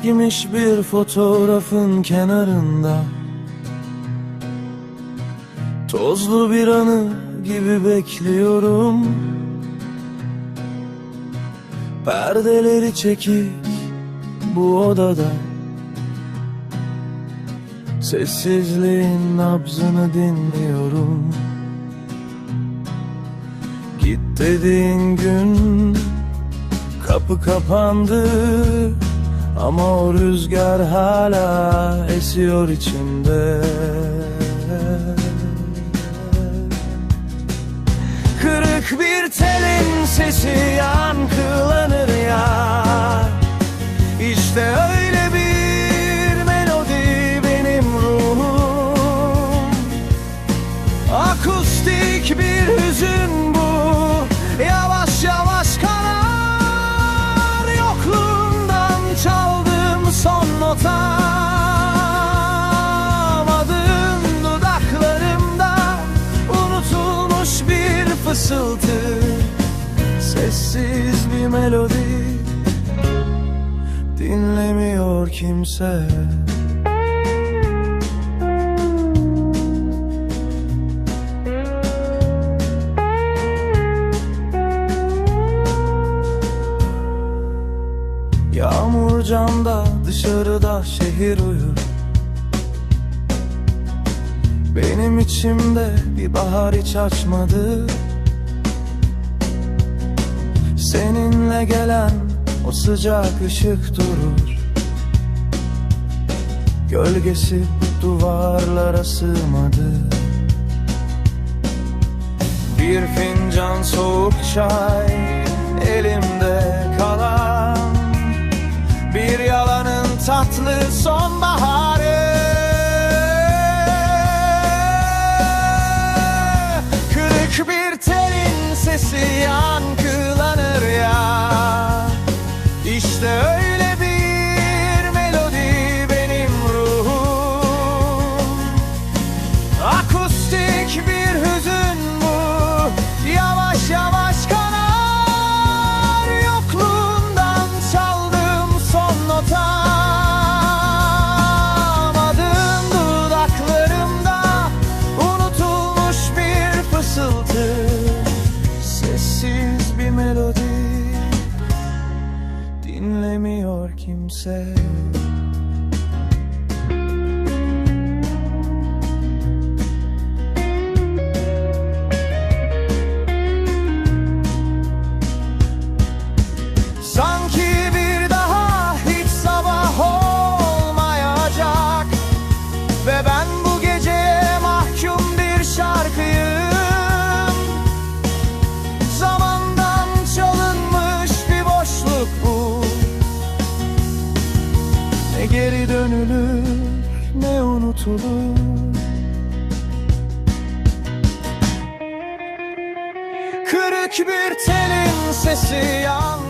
Eskimiş bir fotoğrafın kenarında. Tozlu bir anı gibi bekliyorum. Perdeleri çekik bu odada. Sessizliğin nabzını dinliyorum. Git dediğin gün kapı kapandı Ama o rüzgar hala esiyor içimde. Kırık bir telin sesi yankılanır ya İşte öyle bir melodi benim ruhum. Akustik bir hüzün Sessiz bir melodi. Dinlemiyor kimse. Yağmur camda dışarıda şehir uyur Benim içimde bir bahar hiç açmadı Seninle gelen o sıcak ışık durur. Gölgesi duvarlara sığmadı. Bir fincan soğuk çay elimde kalan. Bir yalanın tatlı sonbaharı Akustik bir unutulur. Kırık bir telin sesi yan